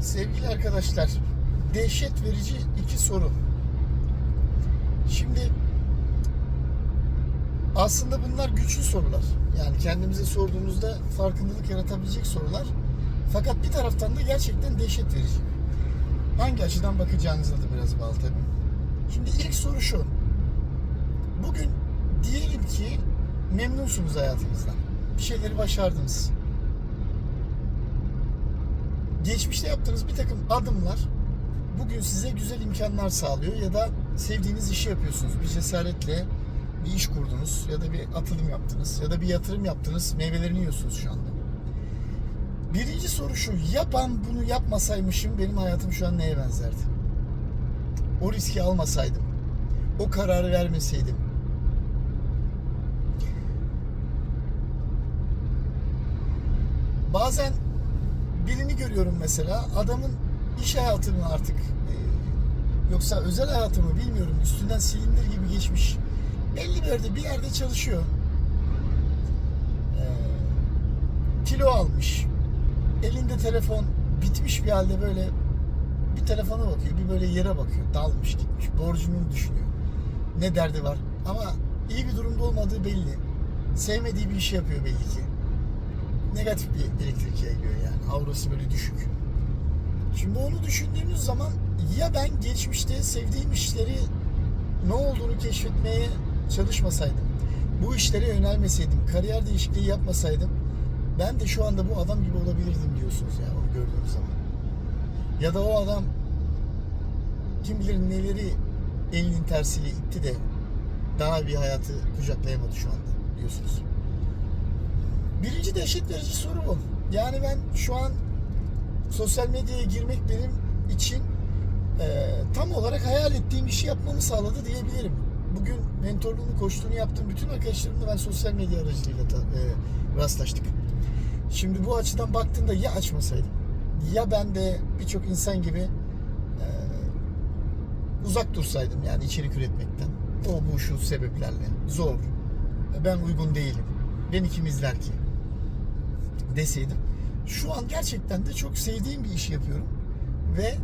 Sevgili arkadaşlar, dehşet verici iki soru. Şimdi aslında bunlar güçlü sorular. Yani kendimize sorduğumuzda farkındalık yaratabilecek sorular. Fakat bir taraftan da gerçekten dehşet verici. Hangi açıdan bakacağınıza da biraz bağlı tabii. Şimdi ilk soru şu. Bugün diyelim ki memnunsunuz hayatınızdan. Bir şeyleri başardınız. Geçmişte yaptığınız bir takım adımlar bugün size güzel imkanlar sağlıyor ya da sevdiğiniz işi yapıyorsunuz. Bir cesaretle bir iş kurdunuz ya da bir atılım yaptınız ya da bir yatırım yaptınız. Meyvelerini yiyorsunuz şu anda. Birinci soru şu. Ya ben bunu yapmasaymışım benim hayatım şu an neye benzerdi? O riski almasaydım. O kararı vermeseydim. Bazen görüyorum mesela adamın iş hayatını artık e, yoksa özel hayatımı bilmiyorum üstünden silindir gibi geçmiş belli bir yerde bir yerde çalışıyor. E, kilo almış elinde telefon bitmiş bir halde böyle bir telefona bakıyor bir böyle yere bakıyor dalmış gitmiş borcunu düşünüyor. Ne derdi var? Ama iyi bir durumda olmadığı belli. Sevmediği bir işi yapıyor belli ki negatif bir elektrik yayılıyor yani. Aurası böyle düşük. Şimdi onu düşündüğünüz zaman ya ben geçmişte sevdiğim işleri ne olduğunu keşfetmeye çalışmasaydım, bu işlere yönelmeseydim, kariyer değişikliği yapmasaydım ben de şu anda bu adam gibi olabilirdim diyorsunuz yani onu gördüğünüz zaman. Ya da o adam kim bilir neleri elinin tersiyle itti de daha bir hayatı kucaklayamadı şu anda diyorsunuz. Birinci dehşet verici soru bu. Yani ben şu an sosyal medyaya girmek benim için e, tam olarak hayal ettiğim işi yapmamı sağladı diyebilirim. Bugün mentorluğunu, koçluğunu yaptığım bütün arkadaşlarımla ben sosyal medya aracılığıyla ta- e, rastlaştık. Şimdi bu açıdan baktığında ya açmasaydım ya ben de birçok insan gibi e, uzak dursaydım yani içerik üretmekten. O bu şu sebeplerle. Zor. Ben uygun değilim. Beni kim izler ki? Deseydim. Şu an gerçekten de çok sevdiğim bir işi yapıyorum. Ve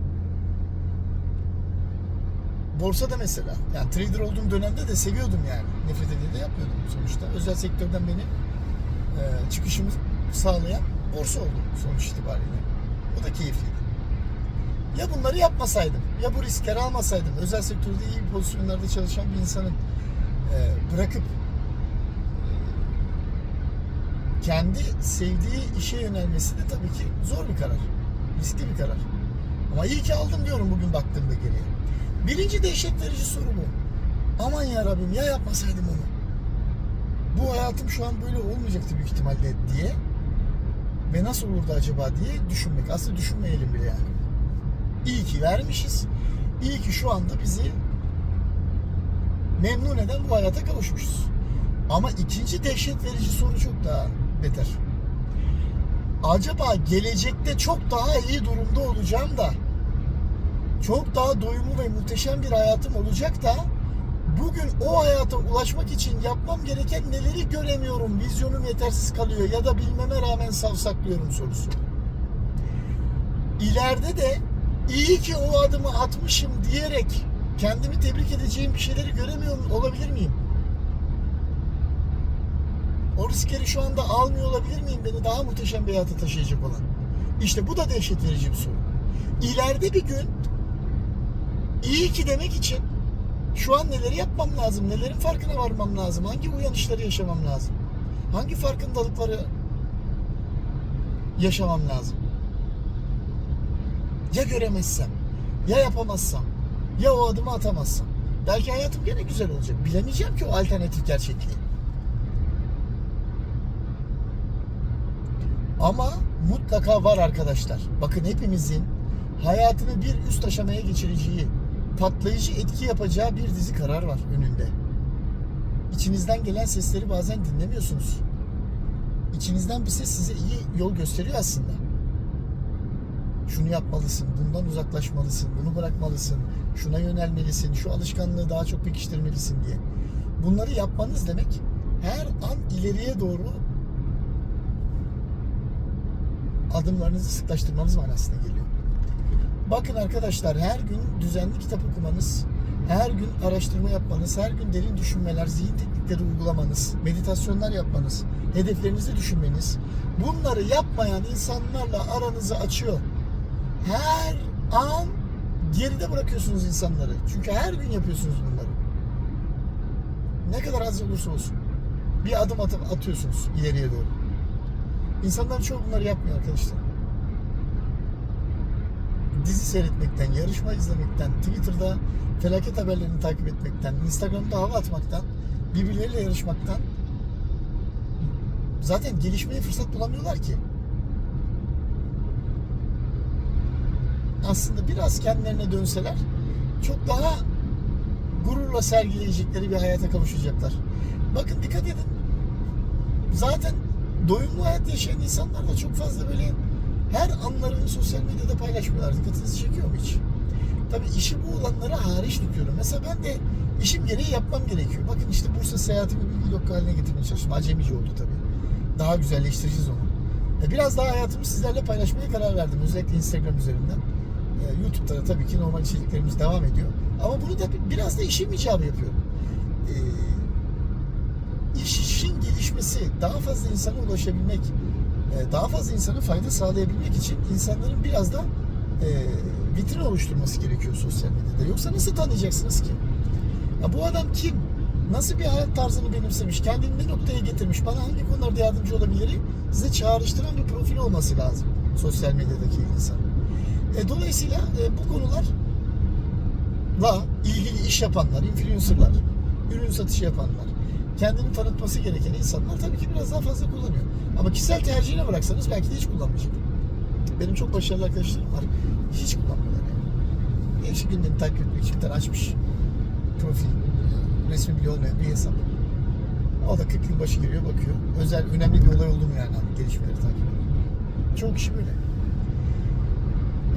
borsada mesela yani trader olduğum dönemde de seviyordum yani. Nefret edip de yapıyordum sonuçta. Özel sektörden beni e, çıkışımı sağlayan borsa oldu sonuç itibariyle. O da keyifliydi. Ya bunları yapmasaydım, ya bu riskleri almasaydım, özel sektörde iyi pozisyonlarda çalışan bir insanın e, bırakıp kendi sevdiği işe yönelmesi de tabii ki zor bir karar. Riskli bir karar. Ama iyi ki aldım diyorum bugün baktığımda geriye. Birinci dehşet verici soru bu. Aman ya Rabbim ya yapmasaydım onu. Bu hayatım şu an böyle olmayacaktı büyük ihtimalle diye. Ve nasıl olurdu acaba diye düşünmek. Aslında düşünmeyelim bile yani. İyi ki vermişiz. İyi ki şu anda bizi memnun eden bu hayata kavuşmuşuz. Ama ikinci dehşet verici soru çok daha beter. Acaba gelecekte çok daha iyi durumda olacağım da çok daha doyumlu ve muhteşem bir hayatım olacak da bugün o hayata ulaşmak için yapmam gereken neleri göremiyorum, vizyonum yetersiz kalıyor ya da bilmeme rağmen savsaklıyorum sorusu. İleride de iyi ki o adımı atmışım diyerek kendimi tebrik edeceğim bir şeyleri göremiyor olabilir miyim? O riskleri şu anda almıyor olabilir miyim beni daha muhteşem bir hayata taşıyacak olan? İşte bu da dehşet verici bir soru. İleride bir gün iyi ki demek için şu an neleri yapmam lazım, nelerin farkına varmam lazım, hangi uyanışları yaşamam lazım, hangi farkındalıkları yaşamam lazım. Ya göremezsem, ya yapamazsam, ya o adımı atamazsam. Belki hayatım gene güzel olacak. Bilemeyeceğim ki o alternatif gerçekliği. Ama mutlaka var arkadaşlar. Bakın hepimizin hayatını bir üst aşamaya geçireceği, patlayıcı etki yapacağı bir dizi karar var önünde. İçinizden gelen sesleri bazen dinlemiyorsunuz. İçinizden bir ses size iyi yol gösteriyor aslında. Şunu yapmalısın, bundan uzaklaşmalısın, bunu bırakmalısın, şuna yönelmelisin, şu alışkanlığı daha çok pekiştirmelisin diye. Bunları yapmanız demek her an ileriye doğru adımlarınızı sıklaştırmanız manasına geliyor. Bakın arkadaşlar her gün düzenli kitap okumanız, her gün araştırma yapmanız, her gün derin düşünmeler, zihin teknikleri uygulamanız, meditasyonlar yapmanız, hedeflerinizi düşünmeniz, bunları yapmayan insanlarla aranızı açıyor. Her an geride bırakıyorsunuz insanları. Çünkü her gün yapıyorsunuz bunları. Ne kadar az olursa olsun. Bir adım atıp atıyorsunuz ileriye doğru. İnsanlar çoğu bunları yapmıyor arkadaşlar. Dizi seyretmekten, yarışma izlemekten, Twitter'da felaket haberlerini takip etmekten, Instagram'da hava atmaktan, birbirleriyle yarışmaktan zaten gelişmeye fırsat bulamıyorlar ki. Aslında biraz kendilerine dönseler çok daha gururla sergileyecekleri bir hayata kavuşacaklar. Bakın dikkat edin. Zaten doyumlu hayat yaşayan insanlar da çok fazla böyle her anlarını sosyal medyada paylaşmıyorlar. Dikkatinizi çekiyor hiç? Tabii işi bu olanlara hariç tutuyorum. Mesela ben de işim gereği yapmam gerekiyor. Bakın işte Bursa seyahatimi bir vlog haline getirmeye çalıştım. Acemice oldu tabii. Daha güzelleştireceğiz onu. E, Biraz daha hayatımı sizlerle paylaşmaya karar verdim. Özellikle Instagram üzerinden. E, YouTube'da da tabii ki normal içeriklerimiz devam ediyor. Ama bunu da biraz da işim icabı yapıyorum. İşin gelişmesi, daha fazla insana ulaşabilmek, e, daha fazla insana fayda sağlayabilmek için insanların biraz da e, vitrin oluşturması gerekiyor sosyal medyada. Yoksa nasıl tanıyacaksınız ki? Ya bu adam kim? Nasıl bir hayat tarzını benimsemiş? Kendini ne noktaya getirmiş? Bana hangi konularda yardımcı olabilir? Size çağrıştıran bir profil olması lazım sosyal medyadaki insan. E, dolayısıyla e, bu konularla ilgili iş yapanlar, influencerlar, ürün satışı yapanlar, kendini tanıtması gereken insanlar tabii ki biraz daha fazla kullanıyor. Ama kişisel tercihine bıraksanız belki de hiç kullanmayacak. Benim çok başarılı arkadaşlarım var. Hiç kullanmıyorlar yani. Değişik gündemi takip etmek için açmış profil, e, resmi bile olmayan bir hesap. O da 40 yıl başı giriyor bakıyor. Özel, önemli bir olay oldu mu yani hani gelişmeleri takip ediyor. Çoğu kişi böyle.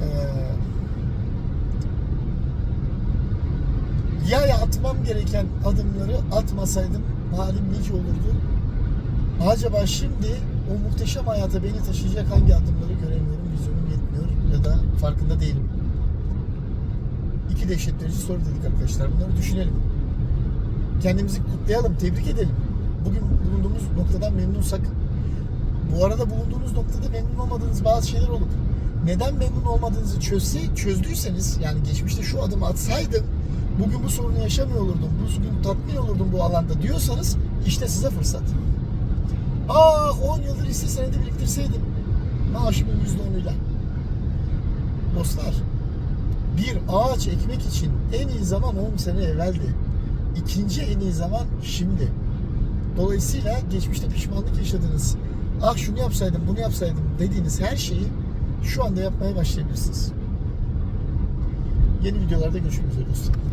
Ee, yaya atmam gereken adımları atmasaydım halim nice olurdu. Acaba şimdi o muhteşem hayata beni taşıyacak hangi adımları göremiyorum, vizyonum yetmiyor ya da farkında değilim. İki dehşet soru dedik arkadaşlar. Bunları düşünelim. Kendimizi kutlayalım, tebrik edelim. Bugün bulunduğumuz noktadan memnunsak, bu arada bulunduğunuz noktada memnun olmadığınız bazı şeyler olup neden memnun olmadığınızı çözse, çözdüyseniz yani geçmişte şu adımı atsaydım bugün bu sorunu yaşamıyor olurdum, bugün tatmin olurdum bu alanda diyorsanız işte size fırsat. Ah 10 yıldır hisse senedi biriktirseydim maaşımın %10'uyla. Dostlar bir ağaç ekmek için en iyi zaman 10 sene evveldi. İkinci en iyi zaman şimdi. Dolayısıyla geçmişte pişmanlık yaşadınız. Ah şunu yapsaydım, bunu yapsaydım dediğiniz her şeyi şu anda yapmaya başlayabilirsiniz. Yeni videolarda görüşmek üzere dostlar.